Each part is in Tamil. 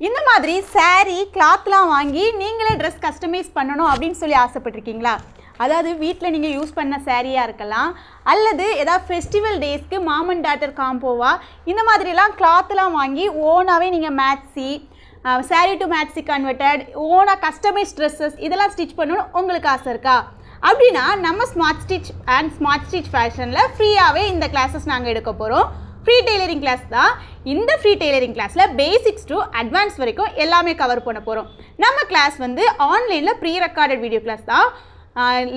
இந்த மாதிரி சாரீ கிளாத்லாம் வாங்கி நீங்களே ட்ரெஸ் கஸ்டமைஸ் பண்ணணும் அப்படின்னு சொல்லி ஆசைப்பட்டிருக்கீங்களா? அதாவது வீட்டில் நீங்கள் யூஸ் பண்ண சேரீயாக இருக்கலாம் அல்லது ஏதாவது ஃபெஸ்டிவல் டேஸ்க்கு மாமன் டாட்டர் காம்போவா இந்த மாதிரிலாம் கிளாத்லாம் வாங்கி ஓனாகவே நீங்கள் maxi sari to maxi converted ஓனாக கஸ்டமைஸ் ட்ரெஸ்ஸஸ் இதெல்லாம் ஸ்டிச் பண்ணணும்னு உங்களுக்கு ஆசை இருக்கா? அப்படின்னா நம்ம smart stitch and smart stitch ஃபேஷனில் ஃப்ரீயாகவே இந்த கிளாஸஸ் நாங்கள் எடுக்க போகிறோம் ஃப்ரீ டெய்லரிங் கிளாஸ் தான் இந்த ஃப்ரீ டெய்லரிங் கிளாஸில் பேசிக்ஸ் டு அட்வான்ஸ் வரைக்கும் எல்லாமே கவர் பண்ண போகிறோம் நம்ம கிளாஸ் வந்து ஆன்லைனில் ப்ரீ ரெக்கார்டட் வீடியோ கிளாஸ் தான்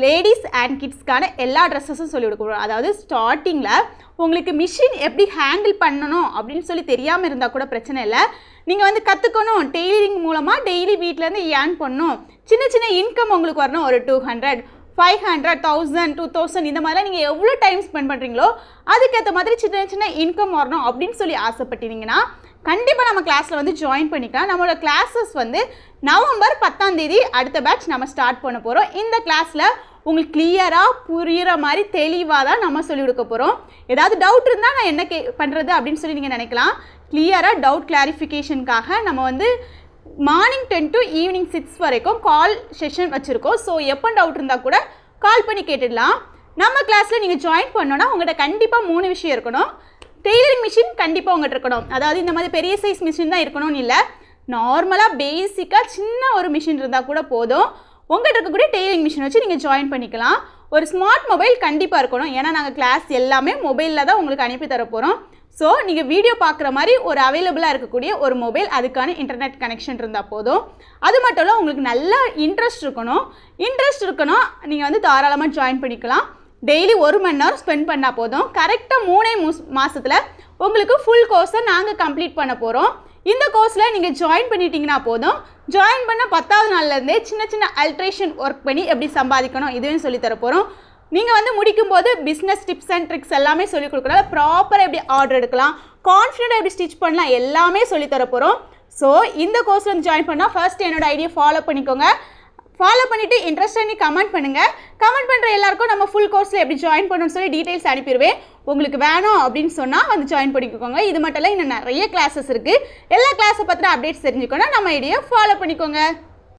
லேடிஸ் அண்ட் கிட்ஸ்க்கான எல்லா ட்ரெஸ்ஸஸும் சொல்லிக் கொடுக்குறோம் அதாவது ஸ்டார்டிங்கில் உங்களுக்கு மிஷின் எப்படி ஹேண்டில் பண்ணணும் அப்படின்னு சொல்லி தெரியாமல் இருந்தால் கூட பிரச்சனை இல்லை. நீங்கள் வந்து கற்றுக்கணும் டெய்லரிங் மூலமாக டெய்லி வீட்டிலேருந்து ஏர்ன் பண்ணணும். சின்ன சின்ன இன்கம் உங்களுக்கு வரணும். ஒரு two hundred five hundred thousand two thousand இந்த மாதிரிலாம் நீங்கள் எவ்வளோ டைம் ஸ்பெண்ட் பண்ணுறீங்களோ அதுக்கேற்ற மாதிரி சின்ன சின்ன இன்கம் வரணும் அப்படின்னு சொல்லி ஆசைப்பட்டீங்கன்னா கண்டிப்பாக நம்ம கிளாஸில் வந்து ஜாயின் பண்ணிக்கலாம். நம்மளோட கிளாஸஸ் வந்து நவம்பர் பத்தாம் தேதி அடுத்த பேட்ச் நம்ம ஸ்டார்ட் பண்ண போகிறோம் இந்த கிளாஸில் உங்களுக்கு கிளியராக புரிகிற மாதிரி தெளிவாக தான் நம்ம சொல்லிக் கொடுக்க போகிறோம் ஏதாவது டவுட் இருந்தால் நான் என்ன கே பண்ணுறது அப்படின்னு சொல்லி நீங்கள் நினைக்கலாம். கிளியராக டவுட் கிளாரிஃபிகேஷனுக்காக நம்ம வந்து morning ten to evening six வரைக்கும் கால் செஷன் வச்சுருக்கோம். ஸோ எப்போ டவுட் இருந்தால் கூட கால் பண்ணி கேட்டுடலாம். நம்ம கிளாஸில் நீங்கள் ஜாயின் பண்ணோன்னா உங்கள்கிட்ட கண்டிப்பாக மூணு விஷயம் இருக்கணும். டெய்லரிங் மிஷின் கண்டிப்பாக உங்கள்கிட்ட இருக்கணும். அதாவது இந்த மாதிரி பெரிய சைஸ் மிஷின் தான் இருக்கணும்னு இல்லை. நார்மலாக பேசிக்காக சின்ன ஒரு மிஷின் இருந்தால் கூட போதும். உங்கள்கிட்ட இருக்கக்கூடிய டெய்லரிங் மிஷின் வச்சு நீங்கள் ஜாயின் பண்ணிக்கலாம். ஒரு ஸ்மார்ட் மொபைல் கண்டிப்பாக இருக்கணும். ஏன்னா நாங்கள் கிளாஸ் எல்லாமே மொபைலில் தான் உங்களுக்கு அனுப்பி தர போகிறோம் ஸோ நீங்கள் வீடியோ பார்க்குற மாதிரி ஒரு அவைலபிளாக இருக்கக்கூடிய ஒரு மொபைல் அதுக்கான இன்டர்நெட் கனெக்ஷன் இருந்தால் போதும். அது மட்டும் இல்லை உங்களுக்கு நல்ல இன்ட்ரெஸ்ட் இருக்கணும். இன்ட்ரெஸ்ட் இருக்கணும் நீங்கள் வந்து தாராளமாக ஜாயின் பண்ணிக்கலாம். டெய்லி ஒரு மணி நேரம் ஸ்பெண்ட் பண்ணால் போதும். கரெக்டாக மூணே மூஸ் மாதத்தில் உங்களுக்கு ஃபுல் கோர்ஸை நாங்கள் கம்ப்ளீட் பண்ண போகிறோம் இந்த கோர்ஸில் நீங்கள் ஜாயின் பண்ணிட்டீங்கன்னா போதும். ஜாயின் பண்ண பத்தாவது நாள்லேருந்தே சின்ன சின்ன அல்ட்ரேஷன் ஒர்க் பண்ணி எப்படி சம்பாதிக்கணும் இதுவும் சொல்லித் போகிறோம் நீங்கள் வந்து முடிக்கும்போது பிஸ்னஸ் டிப்ஸ் அண்ட் ட்ரிக்ஸ் எல்லாமே சொல்லிக் கொடுக்குறோம் ப்ராப்பராக எப்படி ஆர்டர் எடுக்கலாம் கான்ஃபிடென்ட்டாக எப்படி ஸ்டிச் பண்ணலாம் எல்லாமே சொல்லித் தர போகிறோம் ஸோ இந்த கோர்ஸ் வந்து ஜாயின் பண்ணால் ஃபர்ஸ்ட் என்னோடய ஐடியா ஃபாலோ பண்ணிக்கோங்க. ஃபாலோ பண்ணிவிட்டு இன்ட்ரெஸ்ட் பண்ணி கமெண்ட் பண்ணுங்கள் கமெண்ட் பண்ணுற எல்லாருக்கும் நம்ம ஃபுல் கோர்ஸில் எப்படி ஜாயின் பண்ணணும்னு சொல்லி டீட்டெயில்ஸ் அனுப்பிடுவேன். உங்களுக்கு வேணும் அப்படின்னு சொன்னால் வந்து ஜாயின் பண்ணிக்கோங்க. இது மட்டும் இல்லை இன்னும் நிறைய கிளாஸஸ் இருக்குது எல்லா கிளாஸை பற்றின அப்டேட்ஸ் தெரிஞ்சுக்கணும் நம்ம ஐடியா ஃபாலோ பண்ணிக்கோங்க.